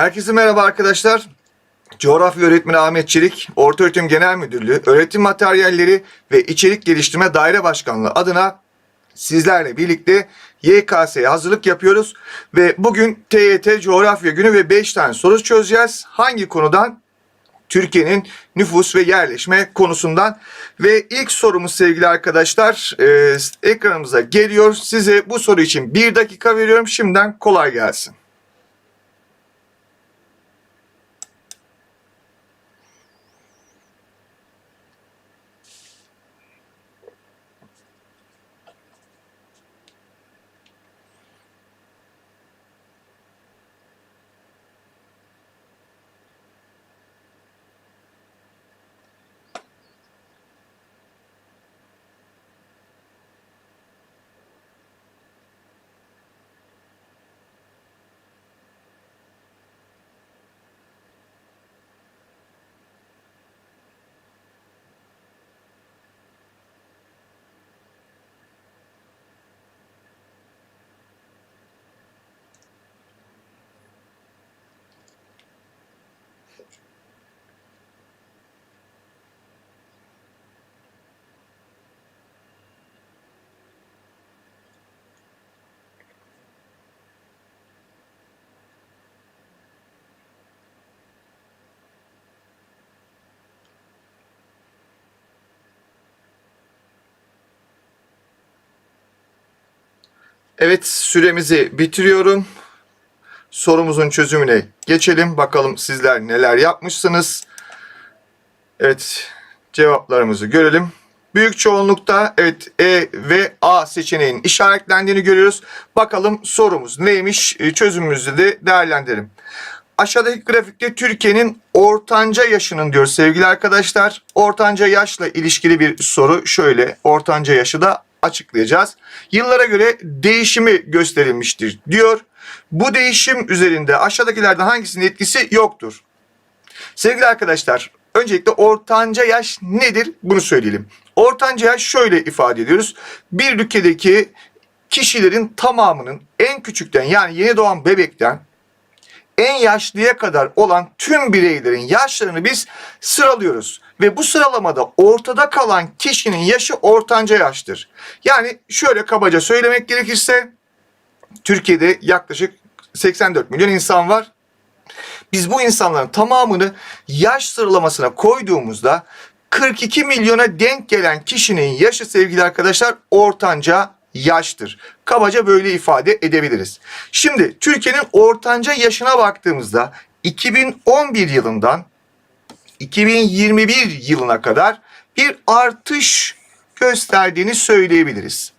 Herkese merhaba arkadaşlar. Coğrafya öğretmeni Ahmet Çelik, Ortaöğretim Genel Müdürlüğü, Öğretim Materyalleri ve İçerik Geliştirme Daire Başkanlığı adına sizlerle birlikte YKS'ye hazırlık yapıyoruz. Ve bugün TYT Coğrafya Günü ve 5 tane soru çözeceğiz. Hangi konudan? Türkiye'nin nüfus ve yerleşme konusundan. Ve ilk sorumuz sevgili arkadaşlar e, ekranımıza geliyor. Size bu soru için bir dakika veriyorum. Şimdiden kolay gelsin. Evet süremizi bitiriyorum. Sorumuzun çözümüne geçelim. Bakalım sizler neler yapmışsınız. Evet cevaplarımızı görelim. Büyük çoğunlukta evet E ve A seçeneğinin işaretlendiğini görüyoruz. Bakalım sorumuz neymiş E, çözümümüzü de değerlendirelim. Aşağıdaki grafikte Türkiye'nin ortanca yaşının diyor sevgili arkadaşlar. Ortanca yaşla ilişkili bir soru şöyle. Ortanca yaşı da açıklayacağız. Yıllara göre değişimi gösterilmiştir diyor. Bu değişim üzerinde aşağıdakilerden hangisinin etkisi yoktur? Sevgili arkadaşlar, öncelikle ortanca yaş nedir? Bunu söyleyelim. Ortanca yaş şöyle ifade ediyoruz. Bir ülkedeki kişilerin tamamının en küçükten yani yeni doğan bebekten en yaşlıya kadar olan tüm bireylerin yaşlarını biz sıralıyoruz. Ve bu sıralamada ortada kalan kişinin yaşı ortanca yaştır. Yani şöyle kabaca söylemek gerekirse Türkiye'de yaklaşık 84 milyon insan var. Biz bu insanların tamamını yaş sıralamasına koyduğumuzda 42 milyona denk gelen kişinin yaşı sevgili arkadaşlar ortanca yaştır. Kabaca böyle ifade edebiliriz. Şimdi Türkiye'nin ortanca yaşına baktığımızda 2011 yılından 2021 yılına kadar bir artış gösterdiğini söyleyebiliriz.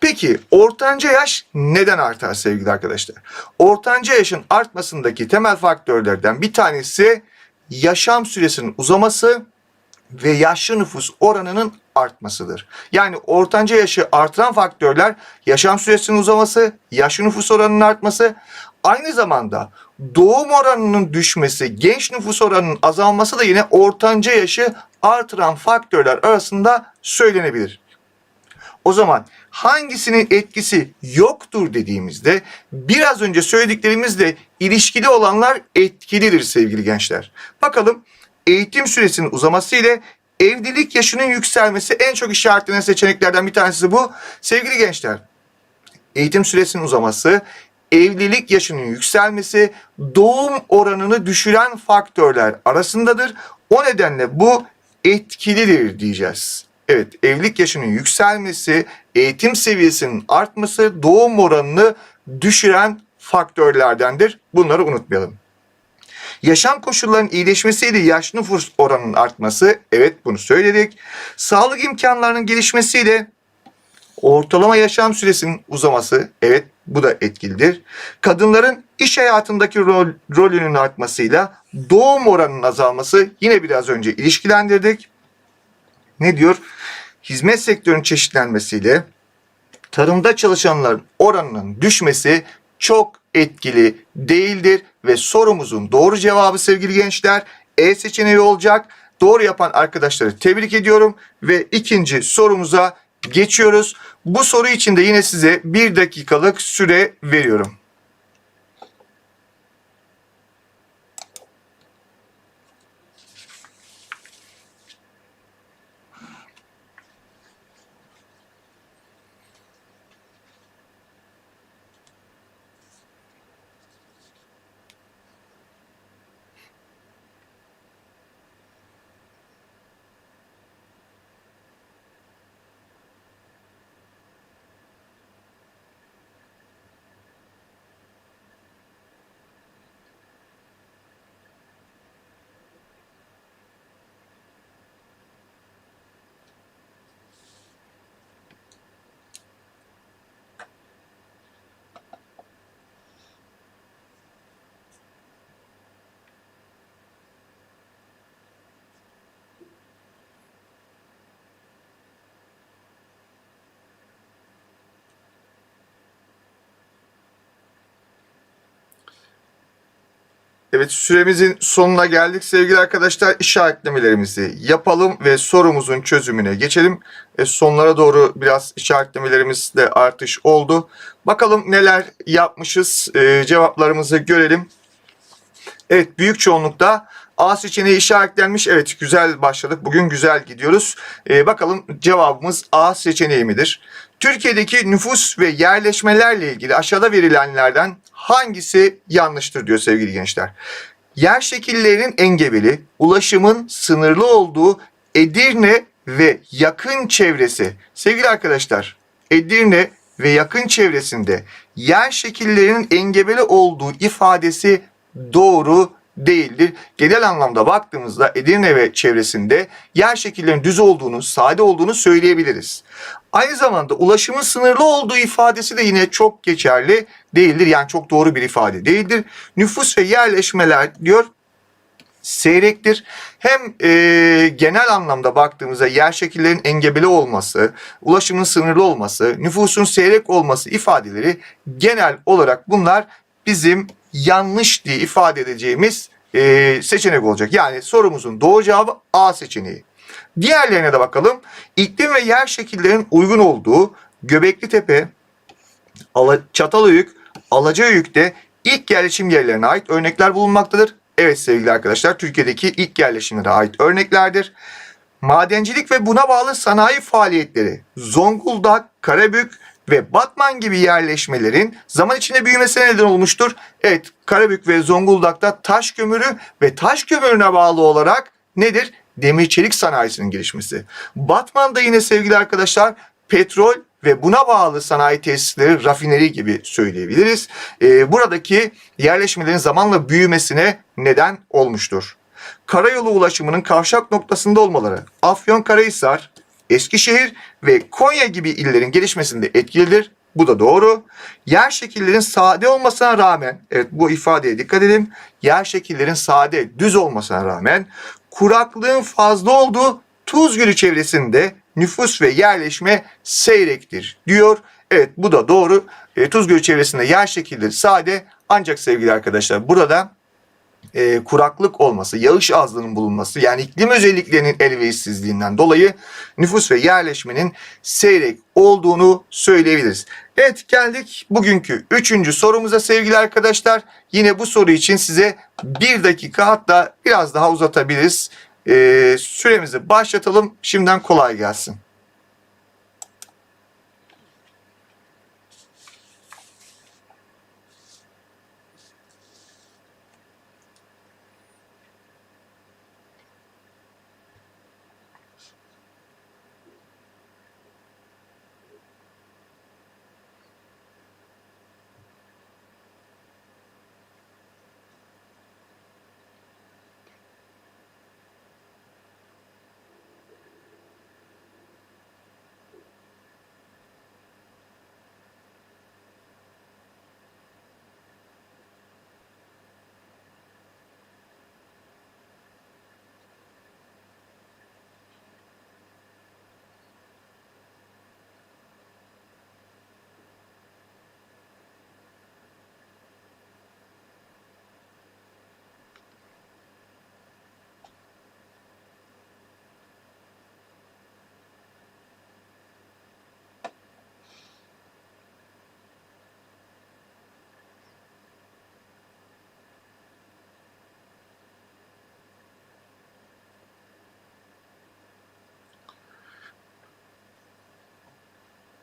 Peki ortanca yaş neden artar sevgili arkadaşlar? Ortanca yaşın artmasındaki temel faktörlerden bir tanesi yaşam süresinin uzaması ve yaşlı nüfus oranının artmasıdır. Yani ortanca yaşı artıran faktörler yaşam süresinin uzaması, yaşlı nüfus oranının artması, aynı zamanda doğum oranının düşmesi, genç nüfus oranının azalması da yine ortanca yaşı artıran faktörler arasında söylenebilir. O zaman hangisinin etkisi yoktur dediğimizde biraz önce söylediklerimizle ilişkili olanlar etkilidir sevgili gençler. Bakalım eğitim süresinin uzaması ile evlilik yaşının yükselmesi en çok işaretlenen seçeneklerden bir tanesi bu. Sevgili gençler, eğitim süresinin uzaması, evlilik yaşının yükselmesi, doğum oranını düşüren faktörler arasındadır. O nedenle bu etkilidir diyeceğiz. Evet, evlilik yaşının yükselmesi, eğitim seviyesinin artması, doğum oranını düşüren faktörlerdendir. Bunları unutmayalım. Yaşam koşullarının iyileşmesiyle yaş nüfus oranının artması, evet bunu söyledik. Sağlık imkanlarının gelişmesiyle ortalama yaşam süresinin uzaması, evet bu da etkilidir. Kadınların iş hayatındaki rol, rolünün artmasıyla doğum oranının azalması yine biraz önce ilişkilendirdik. Ne diyor? Hizmet sektörünün çeşitlenmesiyle tarımda çalışanların oranının düşmesi çok etkili değildir ve sorumuzun doğru cevabı sevgili gençler E seçeneği olacak. Doğru yapan arkadaşları tebrik ediyorum ve ikinci sorumuza geçiyoruz. Bu soru için de yine size bir dakikalık süre veriyorum. Evet süremizin sonuna geldik sevgili arkadaşlar. İşaretlemelerimizi yapalım ve sorumuzun çözümüne geçelim. E, sonlara doğru biraz işaretlemelerimizde artış oldu. Bakalım neler yapmışız e, cevaplarımızı görelim. Evet büyük çoğunlukta A seçeneği işaretlenmiş. Evet güzel başladık. Bugün güzel gidiyoruz. E, bakalım cevabımız A seçeneği midir? Türkiye'deki nüfus ve yerleşmelerle ilgili aşağıda verilenlerden hangisi yanlıştır diyor sevgili gençler. Yer şekillerinin engebeli, ulaşımın sınırlı olduğu Edirne ve yakın çevresi. Sevgili arkadaşlar, Edirne ve yakın çevresinde yer şekillerinin engebeli olduğu ifadesi doğru değildir. Genel anlamda baktığımızda Edirne ve çevresinde yer şekillerinin düz olduğunu, sade olduğunu söyleyebiliriz. Aynı zamanda ulaşımın sınırlı olduğu ifadesi de yine çok geçerli değildir. Yani çok doğru bir ifade değildir. Nüfus ve yerleşmeler diyor seyrektir. Hem e, genel anlamda baktığımızda yer şekillerinin engebeli olması, ulaşımın sınırlı olması, nüfusun seyrek olması ifadeleri genel olarak bunlar bizim yanlış diye ifade edeceğimiz e, seçenek olacak. Yani sorumuzun doğru cevabı A seçeneği. Diğerlerine de bakalım. İklim ve yer şekillerinin uygun olduğu Göbekli Tepe, Çatalhöyük, Alacahöyük'te ilk yerleşim yerlerine ait örnekler bulunmaktadır. Evet sevgili arkadaşlar Türkiye'deki ilk yerleşimlere ait örneklerdir. Madencilik ve buna bağlı sanayi faaliyetleri Zonguldak, Karabük ve Batman gibi yerleşmelerin zaman içinde büyümesine neden olmuştur. Evet Karabük ve Zonguldak'ta taş kömürü ve taş kömürüne bağlı olarak nedir? Demir çelik sanayisinin gelişmesi. Batman'da yine sevgili arkadaşlar petrol ve buna bağlı sanayi tesisleri, rafineri gibi söyleyebiliriz. Ee, buradaki yerleşmelerin zamanla büyümesine neden olmuştur. Karayolu ulaşımının kavşak noktasında olmaları, Afyonkarahisar, Eskişehir ve Konya gibi illerin gelişmesinde etkilidir. Bu da doğru. Yer şekillerin sade olmasına rağmen, evet bu ifadeye dikkat edin. Yer şekillerin sade, düz olmasına rağmen kuraklığın fazla olduğu Tuz Gölü çevresinde nüfus ve yerleşme seyrektir diyor. Evet bu da doğru. E, Tuz Gölü çevresinde yer şekilleri sade ancak sevgili arkadaşlar burada e, kuraklık olması, yağış azlığının bulunması yani iklim özelliklerinin elverişsizliğinden dolayı nüfus ve yerleşmenin seyrek olduğunu söyleyebiliriz. Evet geldik bugünkü üçüncü sorumuza sevgili arkadaşlar. Yine bu soru için size bir dakika hatta biraz daha uzatabiliriz. E, süremizi başlatalım. Şimdiden kolay gelsin.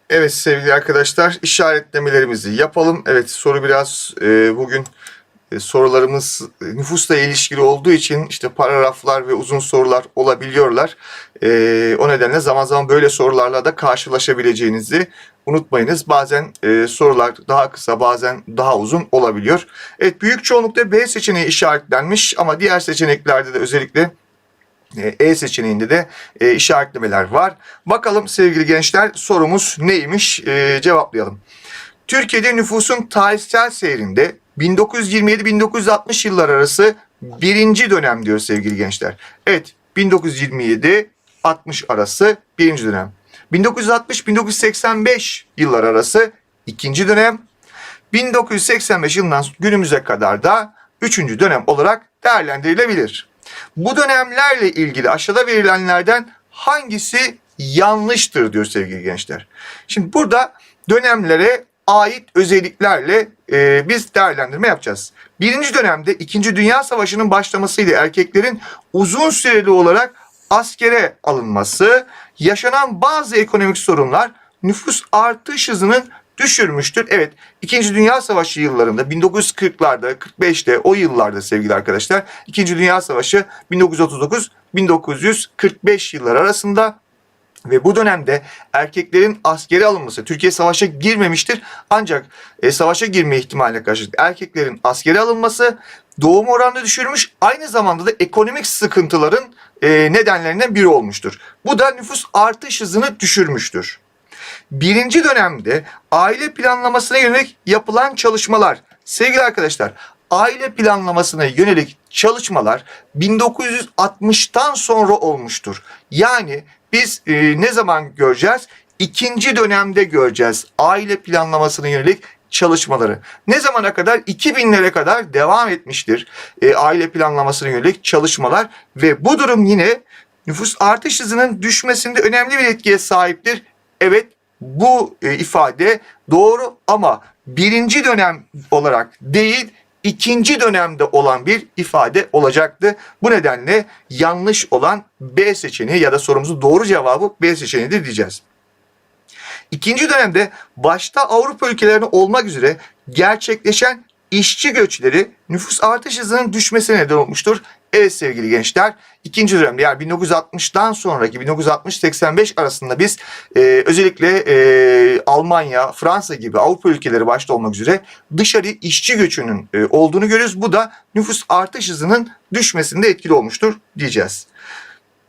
Evet sevgili arkadaşlar işaretlemelerimizi yapalım. Evet soru biraz e, bugün e, sorularımız nüfusla ilişkili olduğu için işte paragraflar ve uzun sorular olabiliyorlar. E, o nedenle zaman zaman böyle sorularla da karşılaşabileceğinizi unutmayınız. Bazen e, sorular daha kısa bazen daha uzun olabiliyor. Evet büyük çoğunlukta B seçeneği işaretlenmiş ama diğer seçeneklerde de özellikle e seçeneğinde de e, işaretlemeler var. Bakalım sevgili gençler sorumuz neymiş e, cevaplayalım. Türkiye'de nüfusun tarihsel seyrinde 1927-1960 yıllar arası birinci dönem diyor sevgili gençler. Evet 1927-60 arası birinci dönem. 1960-1985 yıllar arası ikinci dönem. 1985 yılından günümüze kadar da üçüncü dönem olarak değerlendirilebilir. Bu dönemlerle ilgili aşağıda verilenlerden hangisi yanlıştır diyor sevgili gençler. Şimdi burada dönemlere ait özelliklerle e, biz değerlendirme yapacağız. Birinci dönemde İkinci Dünya Savaşı'nın başlamasıyla erkeklerin uzun süreli olarak askere alınması, yaşanan bazı ekonomik sorunlar nüfus artış hızının düşürmüştür. Evet, İkinci Dünya Savaşı yıllarında 1940'larda, 45'te o yıllarda sevgili arkadaşlar İkinci Dünya Savaşı 1939-1945 yıllar arasında ve bu dönemde erkeklerin askeri alınması, Türkiye savaşa girmemiştir ancak e, savaşa girme ihtimaline karşı erkeklerin askeri alınması doğum oranını düşürmüş, aynı zamanda da ekonomik sıkıntıların e, nedenlerinden biri olmuştur. Bu da nüfus artış hızını düşürmüştür. Birinci dönemde aile planlamasına yönelik yapılan çalışmalar, sevgili arkadaşlar, aile planlamasına yönelik çalışmalar 1960'tan sonra olmuştur. Yani biz e, ne zaman göreceğiz? İkinci dönemde göreceğiz aile planlamasına yönelik çalışmaları. Ne zamana kadar? 2000'lere kadar devam etmiştir e, aile planlamasına yönelik çalışmalar ve bu durum yine nüfus artış hızının düşmesinde önemli bir etkiye sahiptir. Evet bu e, ifade doğru ama birinci dönem olarak değil ikinci dönemde olan bir ifade olacaktı. Bu nedenle yanlış olan B seçeneği ya da sorumuzun doğru cevabı B seçeneğidir diyeceğiz. İkinci dönemde başta Avrupa ülkelerine olmak üzere gerçekleşen işçi göçleri nüfus artış hızının düşmesine neden olmuştur. Evet sevgili gençler ikinci dönemde yani 1960'dan sonraki 1960-85 arasında biz e, özellikle e, Almanya, Fransa gibi Avrupa ülkeleri başta olmak üzere dışarı işçi göçünün e, olduğunu görüyoruz. Bu da nüfus artış hızının düşmesinde etkili olmuştur diyeceğiz.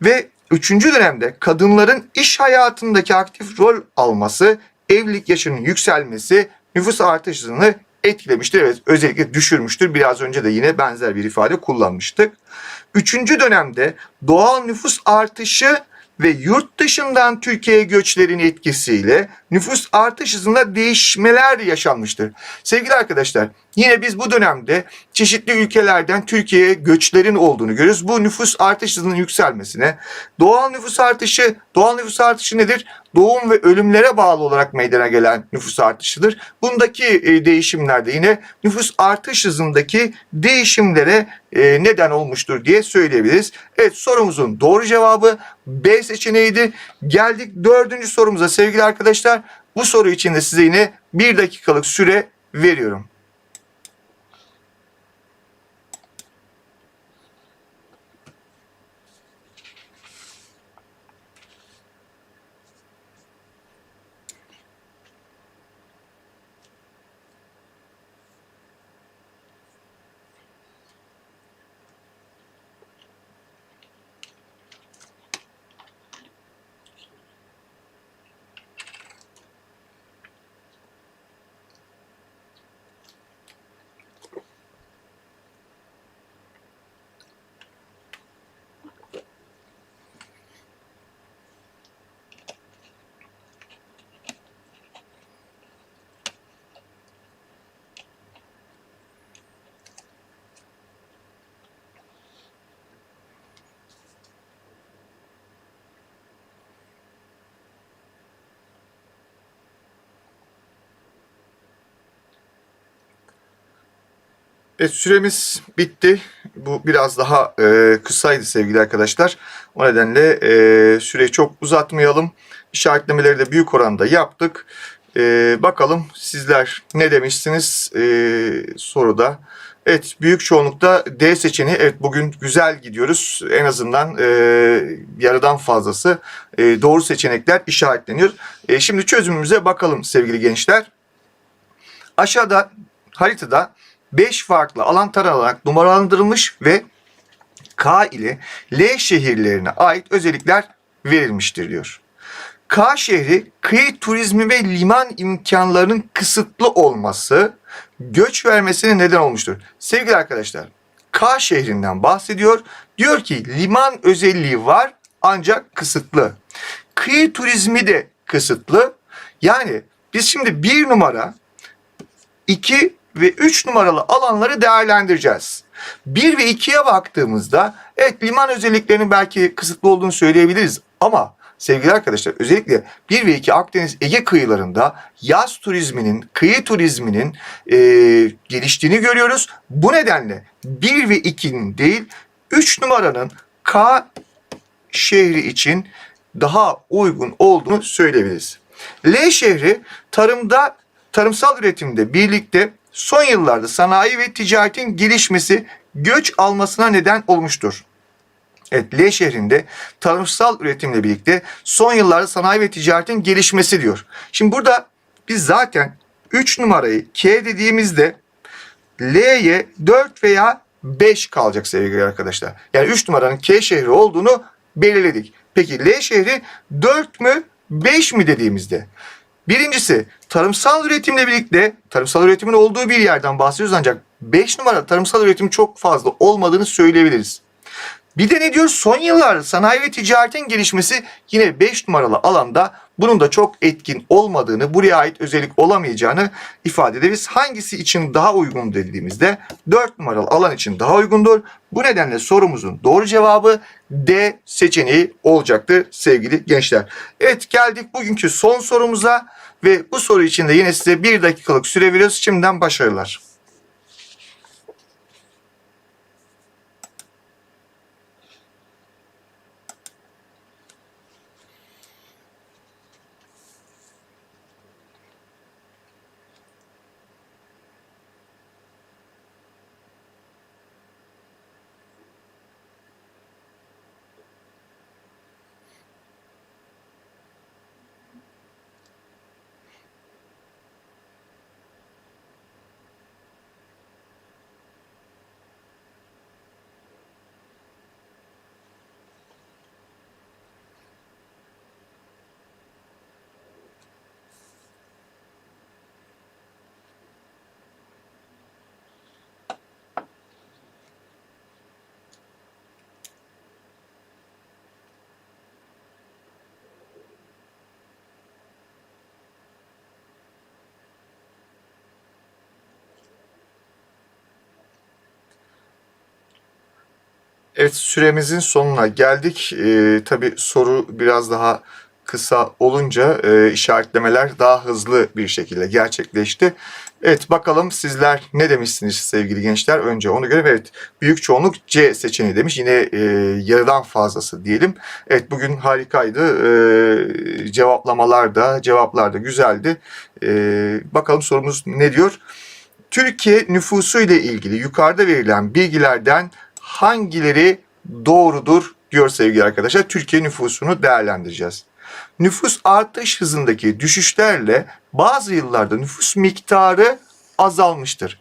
Ve üçüncü dönemde kadınların iş hayatındaki aktif rol alması, evlilik yaşının yükselmesi nüfus artış hızını etkilemiştir. Evet özellikle düşürmüştür. Biraz önce de yine benzer bir ifade kullanmıştık. Üçüncü dönemde doğal nüfus artışı ve yurt dışından Türkiye'ye göçlerin etkisiyle nüfus artış hızında değişmeler yaşanmıştır. Sevgili arkadaşlar yine biz bu dönemde çeşitli ülkelerden Türkiye'ye göçlerin olduğunu görüyoruz. Bu nüfus artış hızının yükselmesine. Doğal nüfus artışı, doğal nüfus artışı nedir? Doğum ve ölümlere bağlı olarak meydana gelen nüfus artışıdır. Bundaki e, değişimlerde yine nüfus artış hızındaki değişimlere e, neden olmuştur diye söyleyebiliriz. Evet sorumuzun doğru cevabı B seçeneğiydi. Geldik dördüncü sorumuza sevgili arkadaşlar. Bu soru için de size yine bir dakikalık süre veriyorum. Evet süremiz bitti. Bu biraz daha e, kısaydı sevgili arkadaşlar. O nedenle e, süreyi çok uzatmayalım. İşaretlemeleri de büyük oranda yaptık. E, bakalım sizler ne demişsiniz e, soruda. Evet büyük çoğunlukta D seçeneği. Evet bugün güzel gidiyoruz. En azından e, yarıdan fazlası e, doğru seçenekler işaretleniyor. E, şimdi çözümümüze bakalım sevgili gençler. Aşağıda haritada 5 farklı alan taranarak numaralandırılmış ve K ile L şehirlerine ait özellikler verilmiştir diyor. K şehri kıyı turizmi ve liman imkanlarının kısıtlı olması göç vermesine neden olmuştur. Sevgili arkadaşlar K şehrinden bahsediyor. Diyor ki liman özelliği var ancak kısıtlı. Kıyı turizmi de kısıtlı. Yani biz şimdi bir numara 2 ve 3 numaralı alanları değerlendireceğiz. 1 ve 2'ye baktığımızda evet liman özelliklerinin belki kısıtlı olduğunu söyleyebiliriz ama sevgili arkadaşlar özellikle 1 ve 2 Akdeniz Ege kıyılarında yaz turizminin, kıyı turizminin e, geliştiğini görüyoruz. Bu nedenle 1 ve 2'nin değil 3 numaranın K şehri için daha uygun olduğunu söyleyebiliriz. L şehri tarımda, tarımsal üretimde birlikte son yıllarda sanayi ve ticaretin gelişmesi göç almasına neden olmuştur. Evet, L şehrinde tarımsal üretimle birlikte son yıllarda sanayi ve ticaretin gelişmesi diyor. Şimdi burada biz zaten 3 numarayı K dediğimizde L'ye 4 veya 5 kalacak sevgili arkadaşlar. Yani 3 numaranın K şehri olduğunu belirledik. Peki L şehri 4 mü 5 mi dediğimizde? Birincisi tarımsal üretimle birlikte tarımsal üretimin olduğu bir yerden bahsediyoruz ancak 5 numara tarımsal üretim çok fazla olmadığını söyleyebiliriz. Bir de ne diyor? Son yıllarda sanayi ve ticaretin gelişmesi yine 5 numaralı alanda bunun da çok etkin olmadığını, buraya ait özellik olamayacağını ifade ederiz. Hangisi için daha uygun dediğimizde 4 numaralı alan için daha uygundur. Bu nedenle sorumuzun doğru cevabı D seçeneği olacaktır sevgili gençler. Evet geldik bugünkü son sorumuza ve bu soru için de yine size bir dakikalık süre veriyoruz. Şimdiden başarılar. Evet süremizin sonuna geldik. Ee, tabii soru biraz daha kısa olunca e, işaretlemeler daha hızlı bir şekilde gerçekleşti. Evet bakalım sizler ne demişsiniz sevgili gençler? Önce onu görelim. Evet büyük çoğunluk C seçeneği demiş. Yine e, yarıdan fazlası diyelim. Evet bugün harikaydı. E, cevaplamalar da cevaplar da güzeldi. E, bakalım sorumuz ne diyor? Türkiye nüfusu ile ilgili yukarıda verilen bilgilerden hangileri doğrudur diyor sevgili arkadaşlar. Türkiye nüfusunu değerlendireceğiz. Nüfus artış hızındaki düşüşlerle bazı yıllarda nüfus miktarı azalmıştır.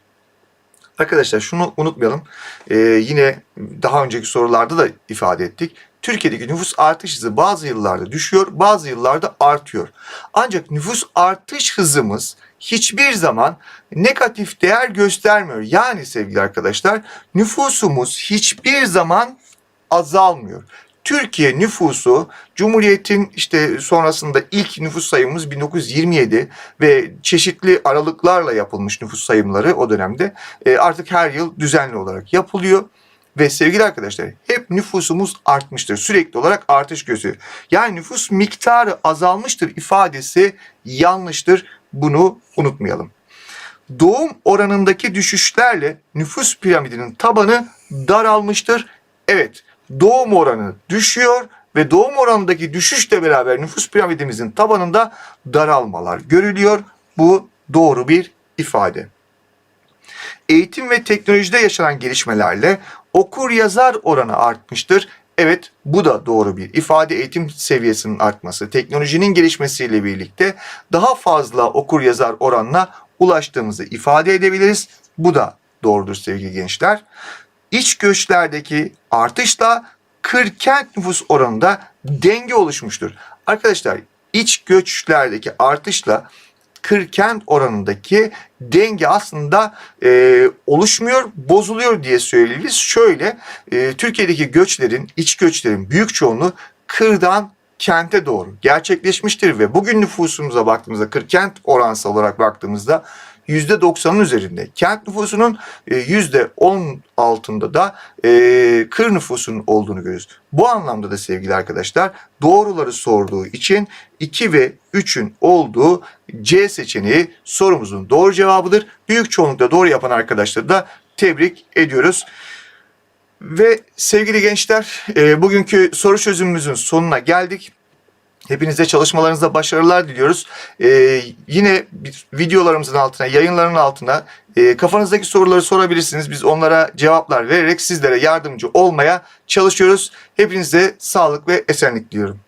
Arkadaşlar şunu unutmayalım. Ee, yine daha önceki sorularda da ifade ettik. Türkiye'deki nüfus artış hızı bazı yıllarda düşüyor, bazı yıllarda artıyor. Ancak nüfus artış hızımız hiçbir zaman negatif değer göstermiyor. Yani sevgili arkadaşlar nüfusumuz hiçbir zaman azalmıyor. Türkiye nüfusu Cumhuriyet'in işte sonrasında ilk nüfus sayımımız 1927 ve çeşitli aralıklarla yapılmış nüfus sayımları o dönemde e, artık her yıl düzenli olarak yapılıyor. Ve sevgili arkadaşlar hep nüfusumuz artmıştır. Sürekli olarak artış gösteriyor. Yani nüfus miktarı azalmıştır ifadesi yanlıştır. Bunu unutmayalım. Doğum oranındaki düşüşlerle nüfus piramidinin tabanı daralmıştır. Evet, doğum oranı düşüyor ve doğum oranındaki düşüşle beraber nüfus piramidimizin tabanında daralmalar görülüyor. Bu doğru bir ifade. Eğitim ve teknolojide yaşanan gelişmelerle okur yazar oranı artmıştır. Evet bu da doğru bir ifade. Eğitim seviyesinin artması, teknolojinin gelişmesiyle birlikte daha fazla okur yazar oranına ulaştığımızı ifade edebiliriz. Bu da doğrudur sevgili gençler. İç göçlerdeki artışla kır kent nüfus oranında denge oluşmuştur. Arkadaşlar iç göçlerdeki artışla kır kent oranındaki denge aslında e, oluşmuyor, bozuluyor diye söyleyebiliriz. Şöyle e, Türkiye'deki göçlerin, iç göçlerin büyük çoğunluğu kırdan kente doğru gerçekleşmiştir ve bugün nüfusumuza baktığımızda kır kent oransal olarak baktığımızda %90'ın üzerinde. Kent nüfusunun e, %10 altında da e, kır nüfusunun olduğunu görüyoruz. Bu anlamda da sevgili arkadaşlar doğruları sorduğu için 2 ve 3'ün olduğu C seçeneği sorumuzun doğru cevabıdır. Büyük çoğunlukla doğru yapan arkadaşları da tebrik ediyoruz. Ve sevgili gençler e, bugünkü soru çözümümüzün sonuna geldik. Hepinize çalışmalarınızda başarılar diliyoruz. Ee, yine videolarımızın altına, yayınların altına e, kafanızdaki soruları sorabilirsiniz. Biz onlara cevaplar vererek sizlere yardımcı olmaya çalışıyoruz. Hepinize sağlık ve esenlik diliyorum.